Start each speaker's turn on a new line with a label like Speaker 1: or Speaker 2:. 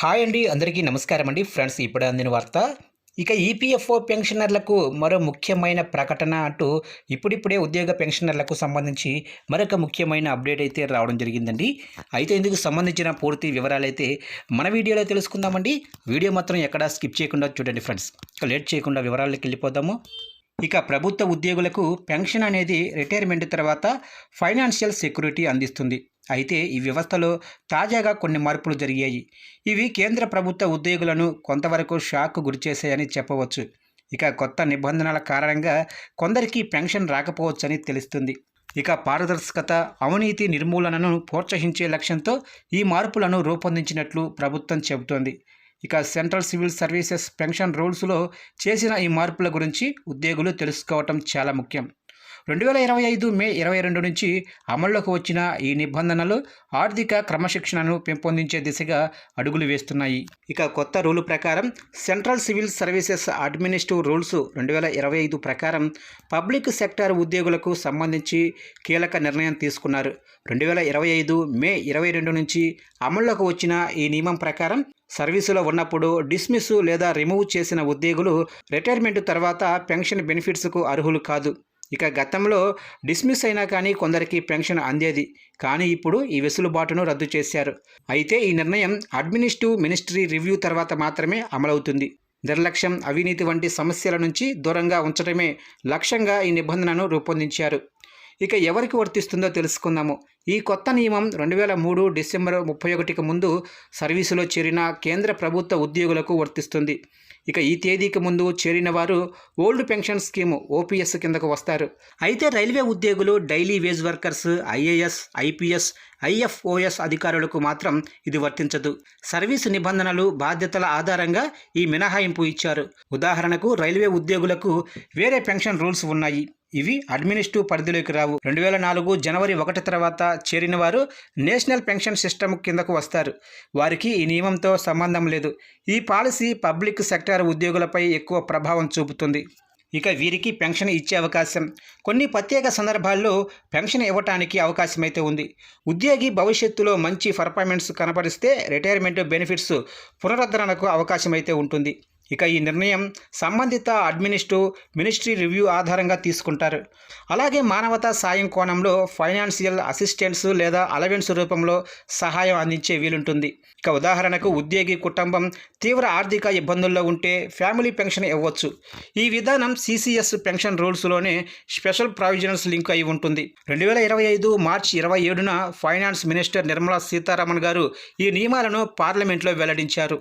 Speaker 1: Hi అండి అందరికీ నమస్కారం అండి. ఫ్రెండ్స్ ఇప్పుడు అందిన వార్త. ఇక ఈపీఎఫ్ఓ పెన్షనర్లకు మరో ముఖ్యమైన ప్రకటన అంటూ ఇప్పుడిప్పుడే ఉద్యోగ పెన్షనర్లకు సంబంధించి మరొక ముఖ్యమైన అప్డేట్ అయితే రావడం జరిగిందండి. అయితే ఇందుకు సంబంధించిన పూర్తి వివరాలు అయితే మన వీడియోలో తెలుసుకుందామండి. వీడియో మాత్రం ఎక్కడా స్కిప్ చేయకుండా చూడండి ఫ్రెండ్స్. ఇక లేట్ చేయకుండా వివరాల్లోకి వెళ్ళిపోదాము. ఇక ప్రభుత్వ ఉద్యోగులకు పెన్షన్ అనేది రిటైర్మెంట్ తర్వాత ఫైనాన్షియల్ సెక్యూరిటీ అందిస్తుంది. అయితే ఈ వ్యవస్థలో తాజాగా కొన్ని మార్పులు జరిగాయి. ఇవి కేంద్ర ప్రభుత్వ ఉద్యోగులను కొంతవరకు షాక్ గురిచేశాయని చెప్పవచ్చు. ఇక కొత్త నిబంధనల కారణంగా కొందరికి పెన్షన్ రాకపోవచ్చని తెలుస్తుంది. ఇక పారదర్శకత అవినీతి నిర్మూలనను ప్రోత్సహించే లక్ష్యంతో ఈ మార్పులను రూపొందించినట్లు ప్రభుత్వం చెబుతోంది. ఇక సెంట్రల్ సివిల్ సర్వీసెస్ పెన్షన్ రూల్స్లో చేసిన ఈ మార్పుల గురించి ఉద్యోగులు తెలుసుకోవటం చాలా ముఖ్యం. రెండు వేల ఇరవై ఐదు మే ఇరవై రెండు నుంచి అమల్లోకి వచ్చిన ఈ నిబంధనలు ఆర్థిక క్రమశిక్షణను పెంపొందించే దిశగా అడుగులు వేస్తున్నాయి. ఇక కొత్త రూలు ప్రకారం central civil services administrative rules రెండు వేల ఇరవై ఐదు ప్రకారం పబ్లిక్ సెక్టార్ ఉద్యోగులకు సంబంధించి కీలక నిర్ణయం తీసుకున్నారు. రెండు వేల ఇరవై ఐదు మే ఇరవై రెండు నుంచి అమల్లోకి వచ్చిన ఈ నియమం ప్రకారం సర్వీసులో ఉన్నప్పుడు డిస్మిస్ లేదా రిమూవ్ చేసిన ఉద్యోగులు రిటైర్మెంట్ తర్వాత పెన్షన్ బెనిఫిట్స్కు అర్హులు కాదు. ఇక గతంలో డిస్మిస్ అయినా కానీ కొందరికి పెన్షన్ అందేది. కానీ ఇప్పుడు ఈ వెసులుబాటును రద్దు చేశారు. అయితే ఈ నిర్ణయం అడ్మినిస్ట్రేటివ్ మినిస్ట్రీ రివ్యూ తర్వాత మాత్రమే అమలవుతుంది. నిర్లక్ష్యం అవినీతి వంటి సమస్యల నుంచి దూరంగా ఉంచడమే లక్ష్యంగా ఈ నిబంధనను రూపొందించారు. ఇక ఎవరికి వర్తిస్తుందో తెలుసుకుందాము. ఈ కొత్త నియమం రెండు వేల మూడు డిసెంబర్ ముప్పై ఒకటికి ముందు సర్వీసులో చేరిన కేంద్ర ప్రభుత్వ ఉద్యోగులకు వర్తిస్తుంది. ఇక ఈ తేదీకి ముందు చేరిన వారు ఓల్డ్ పెన్షన్ స్కీము ఓపీఎస్ కిందకు వస్తారు. అయితే రైల్వే ఉద్యోగులు daily wage workers IAS IPS IFoS అధికారులకు మాత్రం ఇది వర్తించదు. సర్వీసు నిబంధనలు బాధ్యతల ఆధారంగా ఈ మినహాయింపు ఇచ్చారు. ఉదాహరణకు రైల్వే ఉద్యోగులకు వేరే పెన్షన్ రూల్స్ ఉన్నాయి. ఇవి అడ్మినిస్ట్రేటివ్ పరిధిలోకి రావు. రెండు వేల నాలుగు జనవరి ఒకటి తర్వాత చేరిన వారు నేషనల్ పెన్షన్ సిస్టమ్ కిందకు వస్తారు. వారికి ఈ నియమంతో సంబంధం లేదు. ఈ పాలసీ పబ్లిక్ సెక్టార్ ఉద్యోగులపై ఎక్కువ ప్రభావం చూపుతుంది. ఇక వీరికి పెన్షన్ ఇచ్చే అవకాశం. కొన్ని ప్రత్యేక సందర్భాల్లో పెన్షన్ ఇవ్వటానికి అవకాశం అయితే ఉంది. ఉద్యోగి భవిష్యత్తులో మంచి పర్ఫార్మెన్స్ కనపరిస్తే రిటైర్మెంట్ బెనిఫిట్స్ పునరుద్ధరణకు అవకాశం అయితే ఉంటుంది. ఇక ఈ నిర్ణయం సంబంధిత అడ్మినిస్టు మినిస్ట్రీ రివ్యూ ఆధారంగా తీసుకుంటారు. అలాగే మానవతా సాయం కోణంలో ఫైనాన్షియల్ అసిస్టెన్స్ లేదా అలవెన్స్ రూపంలో సహాయం అందించే వీలుంటుంది. ఇక ఉదాహరణకు ఉద్యోగి కుటుంబం తీవ్ర ఆర్థిక ఇబ్బందుల్లో ఉంటే ఫ్యామిలీ పెన్షన్ ఇవ్వచ్చు. ఈ విధానం సిసిఎస్ పెన్షన్ రూల్స్లోనే స్పెషల్ ప్రావిజనల్స్ లింక్ అయి ఉంటుంది. రెండు వేల ఇరవై ఐదు మార్చి ఇరవై ఏడున ఫైనాన్స్ మినిస్టర్ నిర్మలా సీతారామన్ గారు ఈ నియమాలను పార్లమెంట్లో వెల్లడించారు.